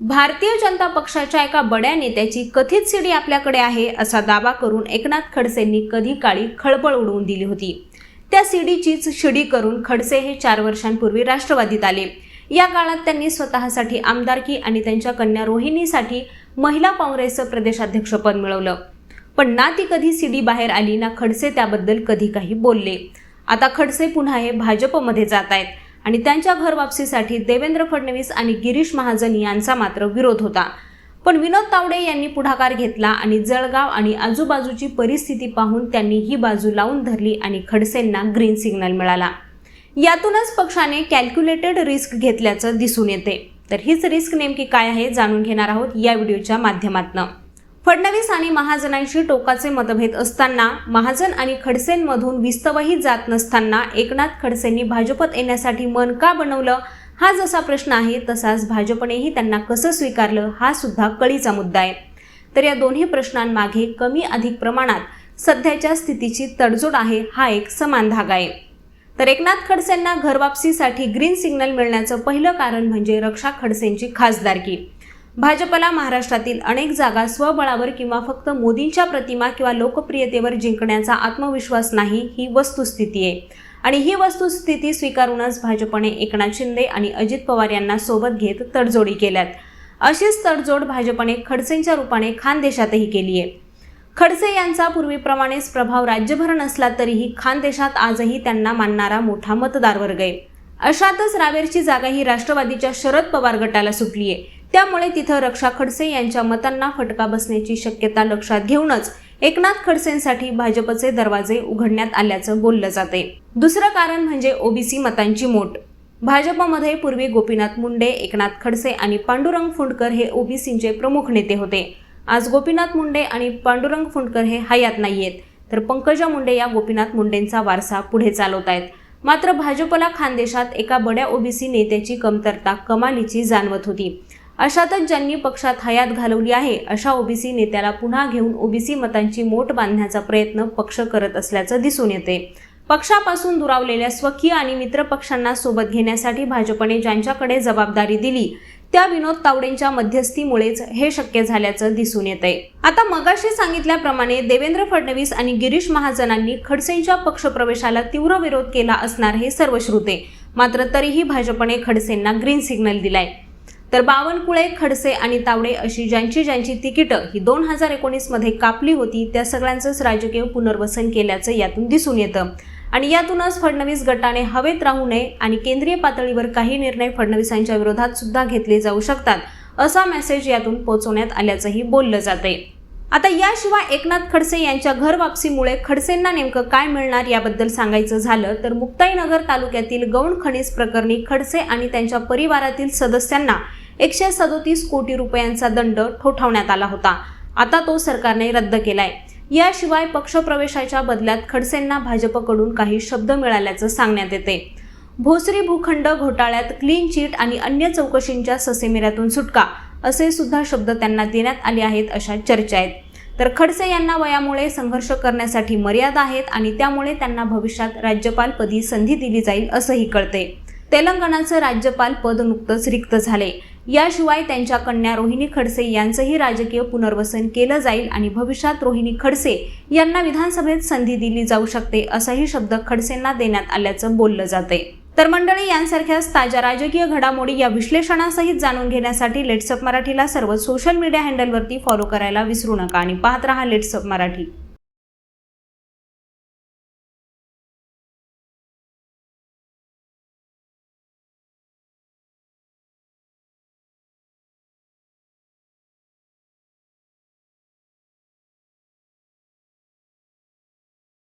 भारतीय जनता पक्षाच्या एका बड्या नेत्याची कथित सीडी आपल्याकडे आहे असा दावा करून एकनाथ खडसेंनी कधी काळी खळबळ उडवून दिली होती. त्या सीडीचीच शिडी करून खडसे हे चार वर्षांपूर्वी राष्ट्रवादीत आले. या काळात त्यांनी स्वतःसाठी आमदारकी आणि त्यांच्या कन्या रोहिणीसाठी महिला काँग्रेसचं प्रदेशाध्यक्षपद मिळवलं. पण ना ती कधी सीडी बाहेर आली ना खडसे त्याबद्दल कधी काही बोलले. आता खडसे पुन्हा हे भाजपमध्ये जात आहेत. आणि त्यांच्या घर वापसीसाठी देवेंद्र फडणवीस आणि गिरीश महाजन यांचा मात्र विरोध होता. पण विनोद तावडे यांनी पुढाकार घेतला आणि जळगाव आणि आजूबाजूची परिस्थिती पाहून त्यांनी ही बाजू लावून धरली आणि खडसेंना ग्रीन सिग्नल मिळाला. यातूनच पक्षाने कॅल्क्युलेटेड रिस्क घेतल्याचं दिसून येते. तर हीच रिस्क नेमकी काय आहे जाणून घेणार आहोत या व्हिडिओच्या माध्यमातून. फडणवीस आणि महाजनांशी टोकाचे मतभेद असताना महाजन आणि खडसेंमधून विस्तवही जात नसताना एकनाथ खडसेंनी भाजपत येण्यासाठी मन का बनवलं? हा जसा प्रश्न आहे तसाच भाजपनेही त्यांना कसं स्वीकारलं हा सुद्धा कळीचा मुद्दा आहे. तर या दोन्ही प्रश्नांमागे कमी अधिक प्रमाणात सध्याच्या स्थितीची तडजोड आहे हा एक समान धागा आहे. तर एकनाथ खडसेंना घरवापसीसाठी ग्रीन सिग्नल मिळण्याचं पहिलं कारण म्हणजे रक्षा खडसेंची खासदारकी. भाजपला महाराष्ट्रातील अनेक जागा स्वबळावर किंवा फक्त मोदींच्या प्रतिमा किंवा लोकप्रियतेवर जिंकण्याचा आत्मविश्वास नाही ही वस्तुस्थिती आहे. आणि ही वस्तुस्थिती स्वीकारूनच भाजपने एकनाथ शिंदे आणि अजित पवार यांना सोबत घेत तडजोडी केल्यात. अशीच तडजोड भाजपने खडसेंच्या रूपाने खानदेशातही केली आहे. खडसे यांचा पूर्वीप्रमाणेच प्रभाव राज्यभर नसला तरीही खानदेशात आजही त्यांना मानणारा मोठा मतदार वर्ग आहे. अशातच रावेरची जागा ही राष्ट्रवादीच्या शरद पवार गटाला सुटली आहे. त्यामुळे तिथं रक्षा खडसे यांच्या मतांना फटका बसण्याची शक्यता लक्षात घेऊनच एकनाथ खडसेंसाठी भाजपचे दरवाजे उघडण्यात आल्याचं बोललं जाते दुसरं कारण म्हणजे ओबीसी मतांची मोठ. भाजपमध्ये पूर्वी गोपीनाथ मुंडे एकनाथ खडसे आणि पांडुरंग फुंडकर हे ओबीसींचे प्रमुख नेते होते. आज गोपीनाथ मुंडे आणि पांडुरंग फुंडकर हे हयात नाहीयेत. तर पंकजा मुंडे या गोपीनाथ मुंडेंचा वारसा पुढे चालवत आहेत मात्र भाजपला खानदेशात एका बड्या ओबीसी नेत्याची कमतरता कमालीची जाणवत होती. अशातच ज्यांनी पक्षात हयात घालवली आहे अशा ओबीसी नेत्याला पुन्हा घेऊन ओबीसी मतांची मोठ बांधण्याचा प्रयत्न पक्ष करत असल्याचं दिसून येते. पक्षापासून दुरावलेल्या स्वकीय आणि मित्रपक्षांना सोबत घेण्यासाठी भाजपने ज्यांच्याकडे जबाबदारी दिली त्या विनोद तावडेंच्या मध्यस्थीमुळेच हे शक्य झाल्याचं दिसून येत आहे आता मगाशी सांगितल्याप्रमाणे देवेंद्र फडणवीस आणि गिरीश महाजनांनी खडसेंच्या पक्षप्रवेशाला तीव्र विरोध केला असणार हे सर्वश्रुते मात्र तरीही भाजपने खडसेंना ग्रीन सिग्नल दिलाय. तर बावनकुळे खडसे आणि तावडे अशी ज्यांची ज्यांची तिकीटं ही दोन हजार एकोणीसमध्ये कापली होती त्या सगळ्यांचंच राजकीय पुनर्वसन केल्याचं यातून दिसून येतं. आणि यातूनच फडणवीस गटाने हवेत राहू नये आणि केंद्रीय पातळीवर काही निर्णय फडणवीसांच्या विरोधात सुद्धा घेतले जाऊ शकतात असा मेसेज यातून पोहोचवण्यात आल्याचंही बोललं जाते आता याशिवाय एकनाथ खडसे यांच्या घर वापसीमुळे खडसेंना नेमकं काय मिळणार याबद्दल सांगायचं झालं तर मुक्ताईनगर तालुक्यातील गौण खनिज प्रकरणी खडसे आणि त्यांच्या परिवारातील सदस्यांना एकशे सदोतीस कोटी रुपयांचा दंड ठोठावण्यात आला होता. आता तो सरकारने रद्द केलाय. याशिवाय पक्षप्रवेशाच्या बदल्यात खडसेंना भाजपकडून काही शब्द मिळाल्याचं सांगण्यात येते. भोसरी भूखंड घोटाळ्यात क्लीन चिट आणि अन्य चौकशींच्या ससेमिऱ्यातून सुटका असे सुद्धा शब्द त्यांना देण्यात आले आहेत अशा चर्चा आहेत. तर खडसे यांना वयामुळे संघर्ष करण्यासाठी मर्यादा आहेत आणि त्यामुळे त्यांना भविष्यात राज्यपालपदी संधी दिली जाईल असंही कळते. तेलंगणाचं राज्यपाल पद नुकतंच रिक्त झाले. याशिवाय त्यांच्या कन्या रोहिणी खडसे यांचंही राजकीय पुनर्वसन केलं जाईल आणि भविष्यात रोहिणी खडसे यांना विधानसभेत संधी दिली जाऊ शकते असाही शब्द खडसेंना देण्यात आल्याचं बोललं जाते तर मंडळी यांसारख्याच ताज्या राजकीय घडामोडी या विश्लेषणासहित जाणून घेण्यासाठी लेट्सअप मराठीला सर्व सोशल मीडिया हँडलवरती फॉलो करायला विसरू नका आणि पाहत रहा लेट्सअप मराठी.